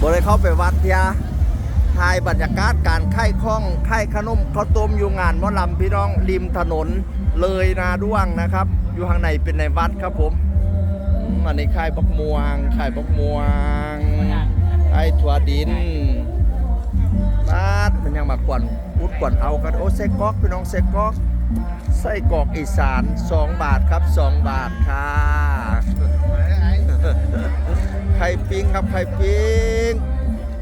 บ่ได้เข้าไปวัดทียถ่ายบรรยากาศการไข่ข้องไข่ขนมข้าวต้มอยู่งานมอลำพี่น้องริมถนนเลยนาด้วงนะครับ อยู่ข้างในเป็นในวัดครับผมอันนี้ไข่บักม่วงไข่บักม่วงไข่ถั่วดินบาดมันยังมากวนอุดกวนเอากันโอ้ไส้กอกพี่น้องไส้กอกไส้กรอกอีสาน 2 บาทครับ 2 บาทค่ะ ปิ้งครับไข่ปิ้ง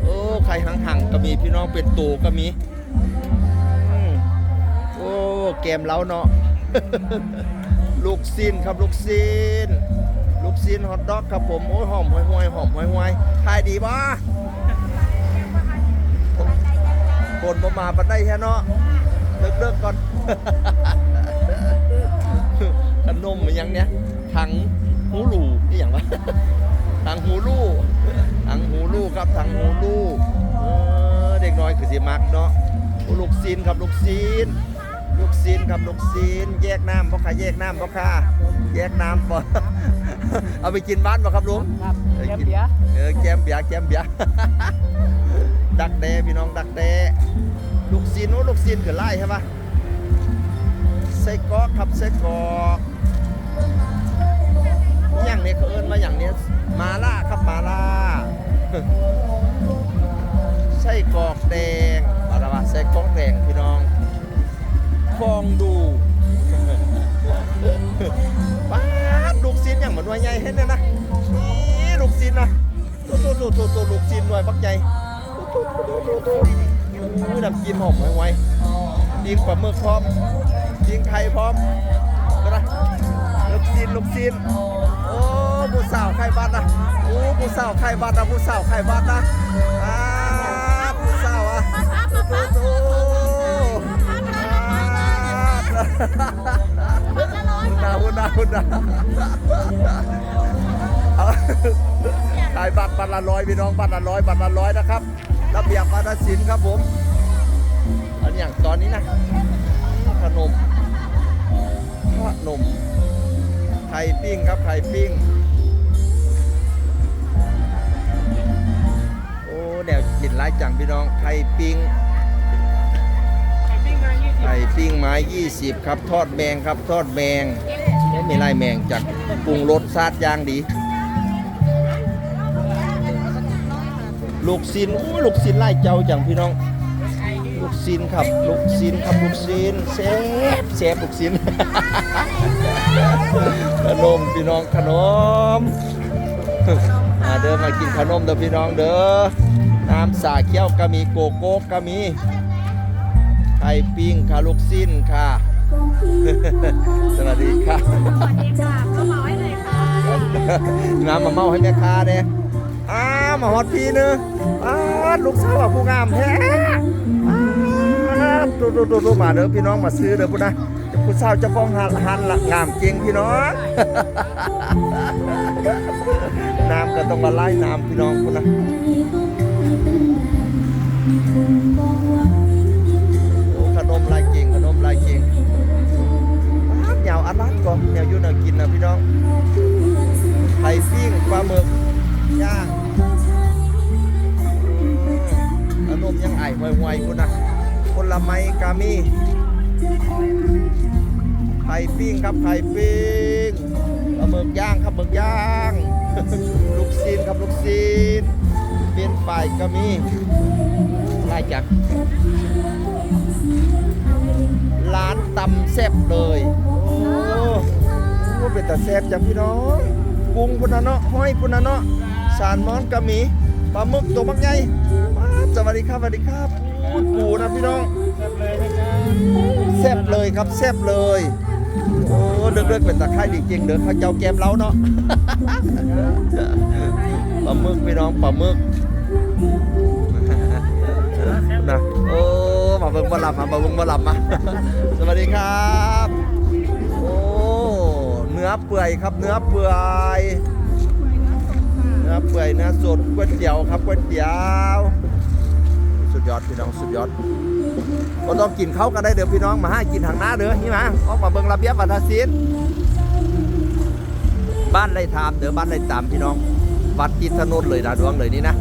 โอ้ไข่หังๆก็มีพี่น้องเป็นตูก็มีโอ้แกมเล้าเนาะลูกซินครับลูกซินลูกซินฮอทดอกครับผมโอ้หอมห่วยห่วยๆหอมห่วยห่วยๆขายดีบ่คนบ่มาปันได้แค่เนาะเลิกเลิกก่อนขนมมันยังเนี้ยถังหูหลู่ งวะถังหูลูกถังหูลูกครับถังหูลูกเออเด็กน้อยคือสิมักเนาะโอ้ลูกซีนครับลูกซีนลูกซีนครับลูกซีนแยกน้ำบ่ค่ะแยกน้ำบ่ค่ะแยกน้ำบ่เอาไปกินบ้านบ่ครับลุงครับอ้แกมกินเบียร์เออแกมเบียร์แกมเบียร์ดักแด้พี่น้องดักแด้ลูกซีนโอ้ลูกซีนคือไล่ใช่ปะไส้กรอกครับไส้กรอก อิ้นมาอย่างนี้มาล่าครับมาล่าไส้กรอกแดงอะไรวะไส้กรอกแดงพี่น้องฟองดูป้าดลูกซินอย่างเหมือนว่าใหญ่เห็นเลยนะนี่ลูกซินนะตัวตัวตัวตัวตัวลูกซินหน่วยบักใหญ่ตัวตัวตัวตัวตัวอู้น้ำจิ้มหอมไว้ไว้ยิงปลาหมึกพร้อมยิงไข่พร้อมก็นะลูกซินลูกซิน โอ้ผู้สาวไข่บ้านนะผู้สาวไข่บ้านนะอ่าผู้สาวอะตัวตัวตัวอ่าหุ่นดาหุ่นดาหุ่นดาเอาขายบัตรบัตรละร้อยพี่น้องบัตรละร้อยบัตรละร้อยนะครับระเบียบวัฒนศิลป์ครับผมอันอย่างตอนนี้นะขนมขนมไข่ปิ้งครับไข่ปิ้ง แนวกินหลายจังพี่น้องไข่ปิ้งไข่ปิ้งมายี่สิบไข่ปิ้งไม้ 20 ครับ ทอดแมงครับ ทอดแมงไม่มีไล่แมงจากปรุงรสซาดย่างดี ลูกซินโอ้ลูกซินไล่เจ้าจังพี่น้อง ลูกซินครับ ลูกซินครับ ลูกซินแซ่บแซ่บลูกซิน ขนมพี่น้องขนมมาเด้อมากินขนมเด้อพี่น้องเด้อ น้ำสาเขียวก็มีโกโก้ก็มี ไข่ปิ้งค่ะลูกสิ้นค่ะ สวัสดีค่ะสวัสดีค่ะก็มาไว้เลยค่ะน้ำมาเมาให้แม่ค้าเด้อ้ามาฮอดพี่เนึงอ้าลูกสาวอะผู้งามแท้อ้าดูดูดูดูมาเด้อพี่น้องมาซื้อเด้อพุ่นนะผู้สาวเจ้าของหันหันละงามจริงพี่น้องน้ำก็ต้องมาไล่น้ำพี่น้องพุ่นนะโอ้ ขนมลายเก่งขนมลายเก่งอ้าวเหนียวอันนั้นก่อนวยู่น่ากินนะพี่น้องไข่ปิ้งปลาหมึกย่างขนมยังไอห่วยๆพุ่นนะผลไม้กามีไข่ปิ้งครับไข่ปิ้งปลาหมึกย่างครับหมึกย่าง ลูกซีนครับลูกซีน เป็นฝ่ายก็มีไล่จังร้านตำแซ่บเลย โอ้โหเป็นตาแซ่บจังพี่น้องกุ้งพุนนะเนาะห้อยพุนนะเนาะสารมอนกะหมีปลาหมึกตัวบักใหญ่ป๊าสวัสดีครับสวัสดีครับพูดปูนะพี่น้องแซ่บเลยครับแซ่บเลยโอ้เดือดๆเป็นตะไคร้ดีจริงเด้อข้าวเจ้าแก้มเล้าเนาะปลาหมึกพี่น้องปลาหมึก นะโอ้มาเบิ่งมาลำมามาเบิ่งมาลำมา สวัสดีครับ โอ้เนื้อเปื่อยครับเนื้อเปื่อยเนื้อเปื่อยเนื้อสดก๋วยเตี๋ยวครับก๋วยเตี๋ยวสุดยอดพี่น้องสุดยอดก็ต้องกินเขากันได้เด้อพี่น้องมาให้กินทางหน้าเด้อนี่มาออกมาเบิ่งระเบียบวัฒนศิลป์บ้านไรทามเด้อบ้านไรตามพี่น้องวัดจิตถนนเลยนะดวงเลยนี่นะ